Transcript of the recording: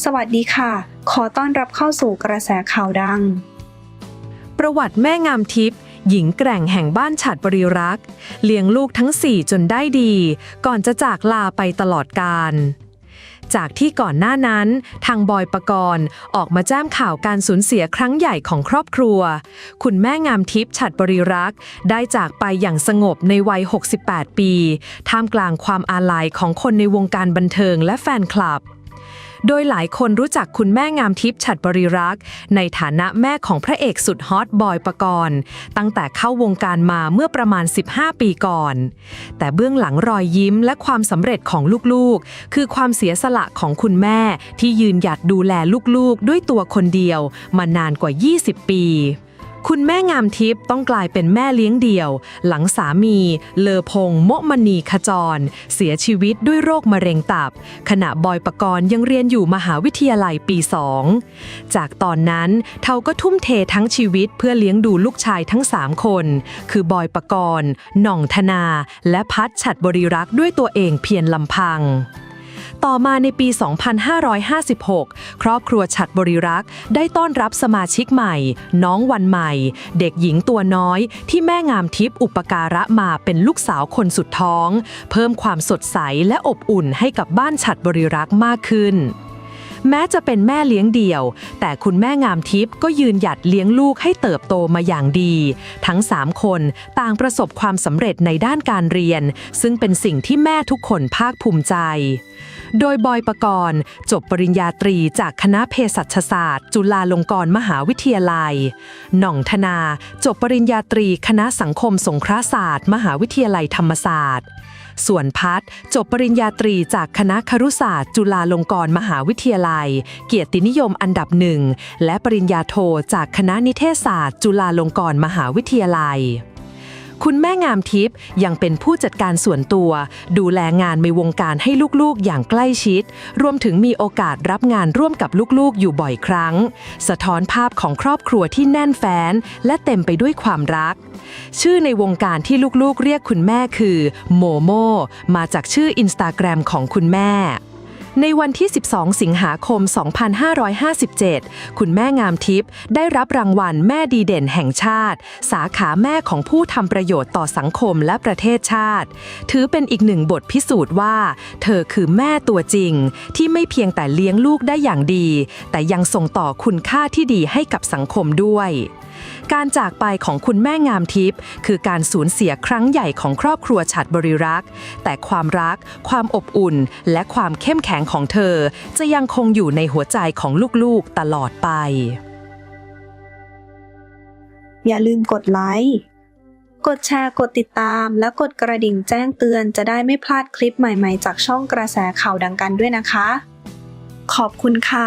สวัสดีค่ะ ขอต้อนรับเข้าสู่กระแสข่าวดัง ประวัติแม่งามทิพย์หญิงแกร่งแห่งบ้านฉัดบริรักษ์ เลี้ยงลูกทั้งสี่จนได้ดี ก่อนจะจากลาไปตลอดกาลจากที่ก่อนหน้านั้น ทางบอยปกรณ์ออกมาแจ้งข่าวการสูญเสียครั้งใหญ่ของครอบครัว คุณแม่งามทิพย์ฉัดบริรักษ์ ได้จากไปอย่างสงบในวัย 68 ปี ท่ามกลางความอาลัยของคนในวงการบันเทิงและแฟนคลับ โดยหลายคนรู้จักคุณแม่งามทิพย์ฉัดบริรักษ์ ในฐานะแม่ของพระเอกสุดฮอตบอยปกรณ์ ตั้งแต่เข้าวงการมาเมื่อประมาณ 15 ปีก่อน แต่เบื้องหลังรอยยิ้มและความสำเร็จของลูกๆ คือความเสียสละของคุณแม่ที่ยืนหยัดดูแลลูกๆ ด้วยตัวคนเดียว มานานกว่า 20 ปี คุณแม่งามทิพย์ต้องกลายเป็นแม่เลี้ยงเดี่ยว หลังสามี เลอพงโมมณีขจร เสียชีวิตด้วยโรคมะเร็งตับ ขณะบอยปกรณ์ยังเรียนอยู่มหาวิทยาลัยปีสองจากตอนนั้นเทาก็ทุ่มเททั้งชีวิตเพื่อเลี้ยงดูลูกชายทั้ง 3 คน คือบอยปกรณ์หน่องธนา และพัดฉัดบริรักษ์ด้วยตัวเองเพียงลำพัง ต่อมาในปี 2556 ครอบครัวฉัดบริรักษ์ ได้ต้อนรับสมาชิกใหม่ น้องวันใหม่ เด็กหญิงตัวน้อย ที่แม่งามทิพย์อุปการะมาเป็นลูกสาวคนสุดท้อง เพิ่มความสดใสและอบอุ่นให้กับบ้านฉัดบริรักษ์มากขึ้นแม้จะเป็นแม่เลี้ยงเดี่ยว แต่คุณแม่งามทิพย์ก็ยืนหยัดเลี้ยงลูกให้เติบโตมาอย่างดี ทั้ง 3 คนต่างประสบความสำเร็จในด้านการเรียน ซึ่งเป็นสิ่งที่แม่ทุกคนภาคภูมิใจ โดยบอยปกรณ์ จบปริญญาตรีจากคณะเภสัชศาสตร์ จุฬาลงกรณ์มหาวิทยาลัย หน่องธนา จบปริญญาตรีคณะสังคมสงเคราะห์ศาสตร์ มหาวิทยาลัยธรรมศาสตร์ ส่วนพัฒจบปริญญาตรีจากคณะครุศาสตร์ จุฬาลงกรณ์มหาวิทยาลัย เกียรตินิยมอันดับหนึ่งและปริญญาโทจากคณะนิเทศศาสตร์ จุฬาลงกรณ์มหาวิทยาลัย คุณแม่งามทิพย์ยังเป็นผู้จัดการส่วนตัว ดูแลงานในวงการให้ลูกๆอย่างใกล้ชิด รวมถึงมีโอกาสรับงานร่วมกับลูกๆ อยู่บ่อยครั้ง สะท้อนภาพของครอบครัวที่แน่นแฟ้น และเต็มไปด้วยความรัก ชื่อในวงการที่ลูกๆ เรียกคุณแม่คือโมโมมาจากชื่ออินสตาแกรมของคุณแม่ ในวันที่ 12 สิงหาคม 2557 คุณแม่งามทิพย์ได้รับรางวัลแม่ดีเด่นแห่งชาติ สาขาแม่ของผู้ทำประโยชน์ต่อสังคมและประเทศชาติ ถือเป็นอีกหนึ่งบทพิสูจน์ว่า เธอคือแม่ตัวจริง ที่ไม่เพียงแต่เลี้ยงลูกได้อย่างดี แต่ยังส่งต่อคุณค่าที่ดีให้กับสังคมด้วย การจากไปของคุณแม่งามทิพย์คือการสูญเสียครั้งใหญ่ของครอบครัวฉัดบริรักษ์ แต่ความรัก ความอบอุ่น และความเข้มแข็งของเธอ จะยังคงอยู่ในหัวใจของลูกๆตลอดไป อย่าลืมกดไลค์กดแชร์กดติดตาม และกดกระดิ่งแจ้งเตือนจะได้ไม่พลาดคลิปใหม่ๆ จากช่องกระแสข่าวดังกันด้วยนะคะ ขอบคุณค่ะ